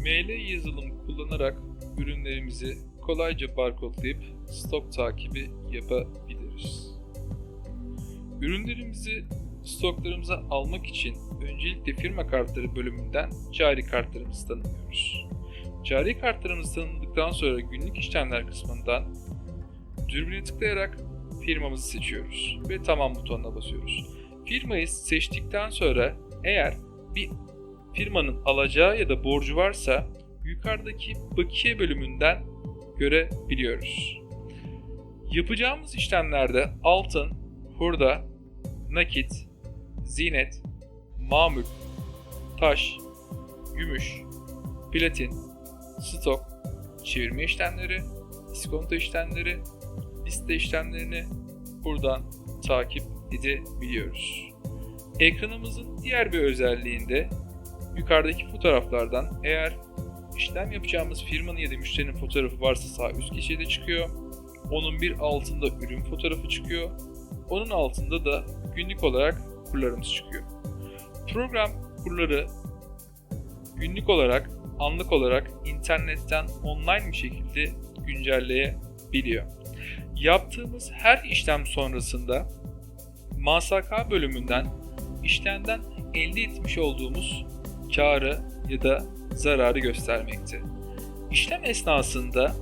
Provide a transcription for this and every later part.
ML yazılım kullanarak ürünlerimizi kolayca barkodlayıp stok takibi yapabiliriz. Ürünlerimizi stoklarımıza almak için öncelikle firma kartları bölümünden cari kartlarımızı tanımlıyoruz. Cari kartlarımızı tanımladıktan sonra günlük işlemler kısmından dürbüne tıklayarak firmamızı seçiyoruz ve tamam butonuna basıyoruz. Firmayı seçtikten sonra eğer bir firmanın alacağı ya da borcu varsa yukarıdaki bakiye bölümünden görebiliyoruz. Yapacağımız işlemlerde altın, hurda, nakit, zinet, mamul, taş, gümüş, platin, stok, çevirme işlemleri, iskonto işlemleri, liste işlemlerini buradan takip edebiliyoruz. Ekranımızın diğer bir özelliğinde yukarıdaki fotoğraflardan eğer işlem yapacağımız firmanın ya da müşterinin fotoğrafı varsa sağ üst köşede çıkıyor. Onun bir altında ürün fotoğrafı çıkıyor. Onun altında da günlük olarak kurlarımız çıkıyor. Program kurları günlük olarak, anlık olarak internetten online bir şekilde güncelleyebiliyor. Yaptığımız her işlem sonrasında MSK bölümünden işlemden elde etmiş olduğumuz karı ya da zararı göstermekte. İşlem esnasında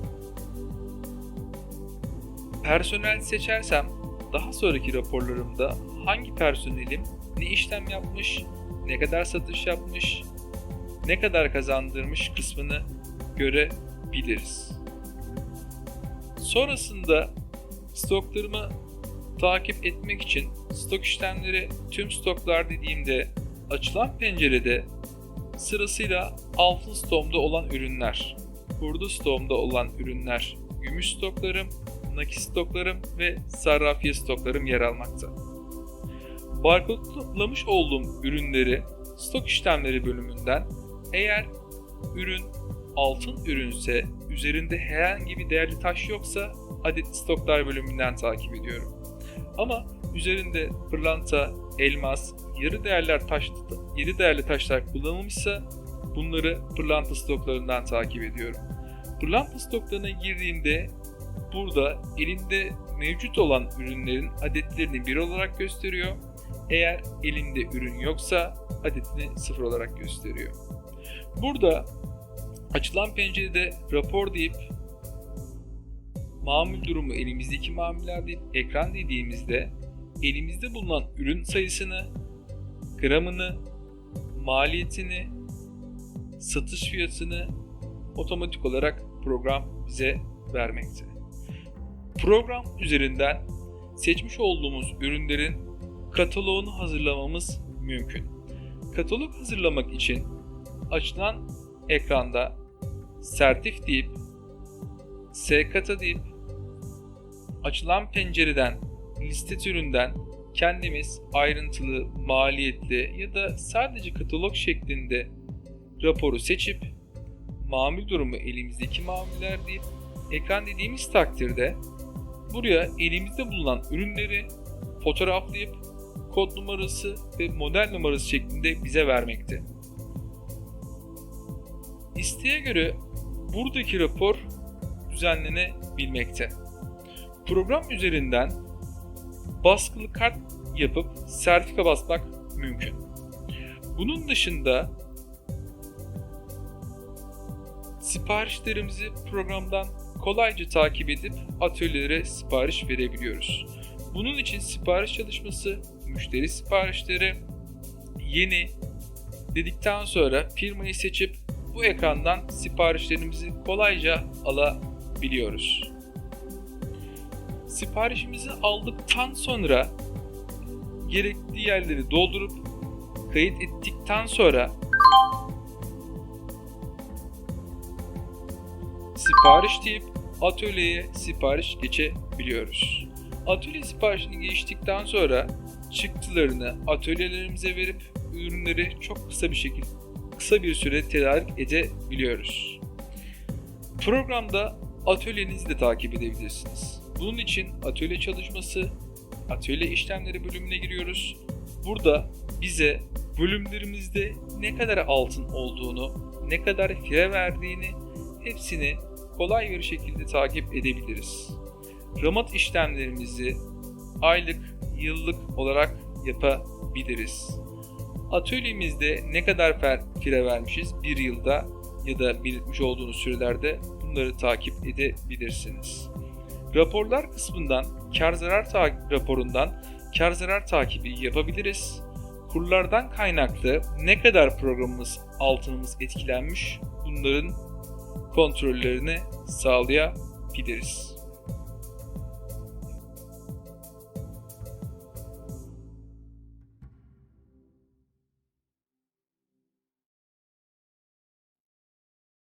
personel seçersem daha sonraki raporlarımda hangi personelim ne işlem yapmış, ne kadar satış yapmış, ne kadar kazandırmış kısmını görebiliriz. Sonrasında stoklarımı takip etmek için stok işlemleri tüm stoklar dediğimde açılan pencerede sırasıyla altın stoğumda olan ürünler, hurda stoğumda olan ürünler, gümüş stoklarım, nakit stoklarım ve sarrafiye stoklarım yer almakta. Barkodlamış olduğum ürünleri stok işlemleri bölümünden eğer ürün altın ürünse üzerinde herhangi bir değerli taş yoksa adet stoklar bölümünden takip ediyorum. Ama üzerinde pırlanta, elmas, yarı değerler taş, yarı değerli taşlar kullanılmışsa bunları pırlanta stoklarından takip ediyorum. Pırlanta stoklarına girdiğimde burada elinde mevcut olan ürünlerin adetlerini 1 olarak gösteriyor. Eğer elinde ürün yoksa adetini 0 olarak gösteriyor. Burada açılan pencerede rapor deyip mamul durumu elimizdeki mamuller deyip ekran dediğimizde elimizde bulunan ürün sayısını, gramını, maliyetini, satış fiyatını otomatik olarak program bize vermekte. Program üzerinden seçmiş olduğumuz ürünlerin kataloğunu hazırlamamız mümkün. Katalog hazırlamak için açılan ekranda sertif deyip skata deyip açılan pencereden liste türünden kendimiz ayrıntılı, maliyetli ya da sadece katalog şeklinde raporu seçip mamul durumu elimizdeki mamuller deyip ekran dediğimiz takdirde buraya elimizde bulunan ürünleri fotoğraflayıp kod numarası ve model numarası şeklinde bize vermekte. İsteğe göre buradaki rapor düzenlenebilmekte. Program üzerinden baskılı kart yapıp sertifika basmak mümkün. Bunun dışında siparişlerimizi programdan kolayca takip edip atölyelere sipariş verebiliyoruz. Bunun için sipariş çalışması, müşteri siparişleri, yeni dedikten sonra firmayı seçip bu ekrandan siparişlerimizi kolayca alabiliyoruz. Siparişimizi aldıktan sonra gerekli yerleri doldurup kayıt ettikten sonra sipariş deyip atölyeye sipariş geçebiliyoruz. Atölye siparişini geçtikten sonra çıktılarını atölyelerimize verip ürünleri çok kısa bir şekilde kısa bir süre tedarik edebiliyoruz. Programda atölyenizi de takip edebilirsiniz. Bunun için atölye çalışması, atölye işlemleri bölümüne giriyoruz. Burada bize bölümlerimizde ne kadar altın olduğunu, ne kadar fire verdiğini hepsini kolay bir şekilde takip edebiliriz. Ramat işlemlerimizi aylık, yıllık olarak yapabiliriz. Atölyemizde ne kadar fire vermişiz bir yılda ya da belirtmiş olduğunuz sürelerde bunları takip edebilirsiniz. Raporlar kısmından kar zarar ta- raporundan kar zarar takibi yapabiliriz. Kurlardan kaynaklı ne kadar programımız altınımız etkilenmiş bunların kontrollerini sağlayabiliriz.